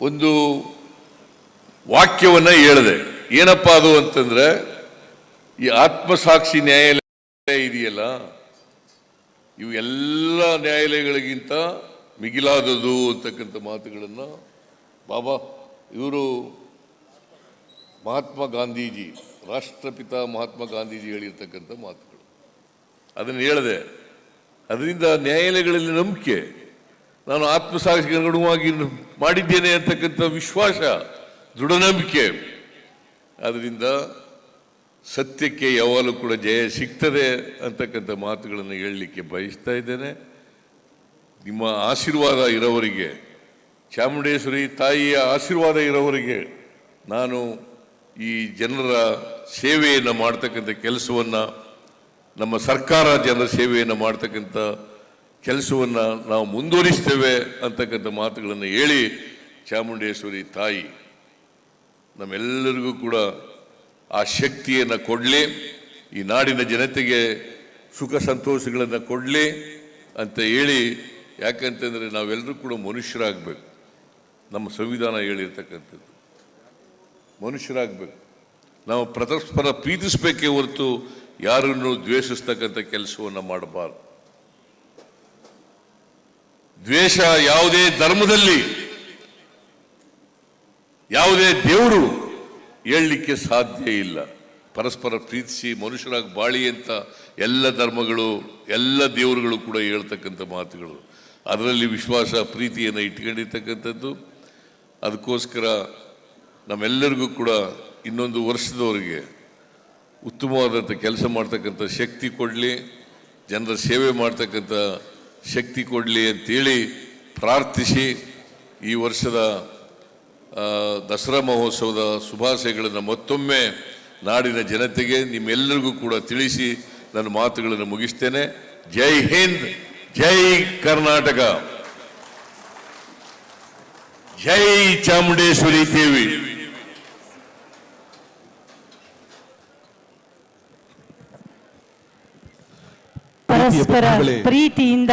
ಒಂದು ವಾಕ್ಯವನ್ನು ಹೇಳಿದೆ. ಏನಪ್ಪಾ ಅದು ಅಂತಂದ್ರೆ, ಈ ಆತ್ಮಸಾಕ್ಷಿ ನ್ಯಾಯಾಲಯ ಇದೆಯಲ್ಲ, ಇವು ಎಲ್ಲ ನ್ಯಾಯಾಲಯಗಳಿಗಿಂತ ಮಿಗಿಲಾದದು ಅಂತಕ್ಕಂಥ ಮಾತುಗಳನ್ನು ಬಾಬಾ, ಇವರು ಮಹಾತ್ಮ ಗಾಂಧೀಜಿ, ರಾಷ್ಟ್ರಪಿತ ಮಹಾತ್ಮ ಗಾಂಧೀಜಿ ಹೇಳಿರ್ತಕ್ಕಂಥ ಮಾತುಗಳು. ಅದನ್ನು ಹೇಳಿದೆ. ಅದರಿಂದ ನ್ಯಾಯಾಲಯಗಳಲ್ಲಿ ನಂಬಿಕೆ. ನಾನು ಆತ್ಮಸಾಕ್ಷಿಗೆ ಅನುಗುಣವಾಗಿ ಮಾಡಿದ್ದೇನೆ ಅಂತಕ್ಕಂಥ ವಿಶ್ವಾಸ ದೃಢ ನಂಬಿಕೆ ಅದರಿಂದ ಸತ್ಯಕ್ಕೆ ಯಾವಾಗಲೂ ಕೂಡ ಜಯ ಸಿಗ್ತದೆ ಅಂತಕ್ಕಂಥ ಮಾತುಗಳನ್ನು ಹೇಳಲಿಕ್ಕೆ ಬಯಸ್ತಾ ಇದ್ದೇನೆ. ನಿಮ್ಮ ಆಶೀರ್ವಾದ ಇರೋವರಿಗೆ, ಚಾಮುಂಡೇಶ್ವರಿ ತಾಯಿಯ ಆಶೀರ್ವಾದ ಇರೋವರಿಗೆ ನಾನು ಈ ಜನರ ಸೇವೆಯನ್ನು ಮಾಡ್ತಕ್ಕಂಥ ಕೆಲಸವನ್ನು, ನಮ್ಮ ಸರ್ಕಾರ ಜನರ ಸೇವೆಯನ್ನು ಮಾಡ್ತಕ್ಕಂಥ ಕೆಲಸವನ್ನು ನಾವು ಮುಂದುವರಿಸ್ತೇವೆ ಅಂತಕ್ಕಂಥ ಮಾತುಗಳನ್ನು ಹೇಳಿ ಚಾಮುಂಡೇಶ್ವರಿ ತಾಯಿ, ನಮ್ಮೆಲ್ಲರಿಗೂ ಕೂಡ ಆ ಶಕ್ತಿಯನ್ನು ಕೊಡಲಿ, ಈ ನಾಡಿನ ಜನತೆಗೆ ಸುಖ ಸಂತೋಷಗಳನ್ನು ಕೊಡಲಿ ಅಂತ ಹೇಳಿ, ಯಾಕಂತಂದರೆ ನಾವೆಲ್ಲರೂ ಕೂಡ ಮನುಷ್ಯರಾಗಬೇಕು. ನಮ್ಮ ಸಂವಿಧಾನ ಹೇಳಿರ್ತಕ್ಕಂಥದ್ದು. ಮನುಷ್ಯರಾಗಬೇಕು. ನಾವು ಪರಸ್ಪರ ಪ್ರೀತಿಸಬೇಕೇ ಹೊರತು ಯಾರನ್ನು ದ್ವೇಷಿಸ್ತಕ್ಕಂಥ ಕೆಲಸವನ್ನು ಮಾಡಬಾರ್ದು. ದ್ವೇಷ ಯಾವುದೇ ಧರ್ಮದಲ್ಲಿ, ಯಾವುದೇ ದೇವರು ಹೇಳಲಿಕ್ಕೆ ಸಾಧ್ಯ ಇಲ್ಲ. ಪರಸ್ಪರ ಪ್ರೀತಿಸಿ ಮನುಷ್ಯರಾಗಿ ಬಾಳಿ ಅಂತ ಎಲ್ಲ ಧರ್ಮಗಳು, ಎಲ್ಲ ದೇವರುಗಳು ಕೂಡ ಹೇಳ್ತಕ್ಕಂಥ ಮಾತುಗಳು. ಅದರಲ್ಲಿ ವಿಶ್ವಾಸ, ಪ್ರೀತಿಯನ್ನು ಇಟ್ಕೊಂಡಿರ್ತಕ್ಕಂಥದ್ದು. ಅದಕ್ಕೋಸ್ಕರ ನಮ್ಮೆಲ್ಲರಿಗೂ ಕೂಡ ಇನ್ನೊಂದು ವರ್ಷದವರೆಗೆ ಉತ್ತಮವಾದಂಥ ಕೆಲಸ ಮಾಡ್ತಕ್ಕಂಥ ಶಕ್ತಿ ಕೊಡಲಿ. ಜನರ ಸೇವೆ ಮಾಡ್ತಕ್ಕಂಥ ಶಕ್ತಿ ಕೊಡಲಿ ಅಂತೇಳಿ ಪ್ರಾರ್ಥಿಸಿ ಈ ವರ್ಷದ ದಸರಾ ಮಹೋತ್ಸವದ ಶುಭಾಶಯಗಳನ್ನು ಮತ್ತೊಮ್ಮೆ ನಾಡಿನ ಜನತೆಗೆ ನಿಮ್ಮೆಲ್ಲರಿಗೂ ಕೂಡ ತಿಳಿಸಿ ನನ್ನ ಮಾತುಗಳನ್ನು ಮುಗಿಸ್ತೇನೆ. ಜೈ ಹಿಂದ್, ಜೈ ಕರ್ನಾಟಕ. ಜೈ ಚಾಮುಂಡೇಶ್ವರಿ ದೇವಿ. ಪರಸ್ಪರ. ಪ್ರೀತಿಯಿಂದ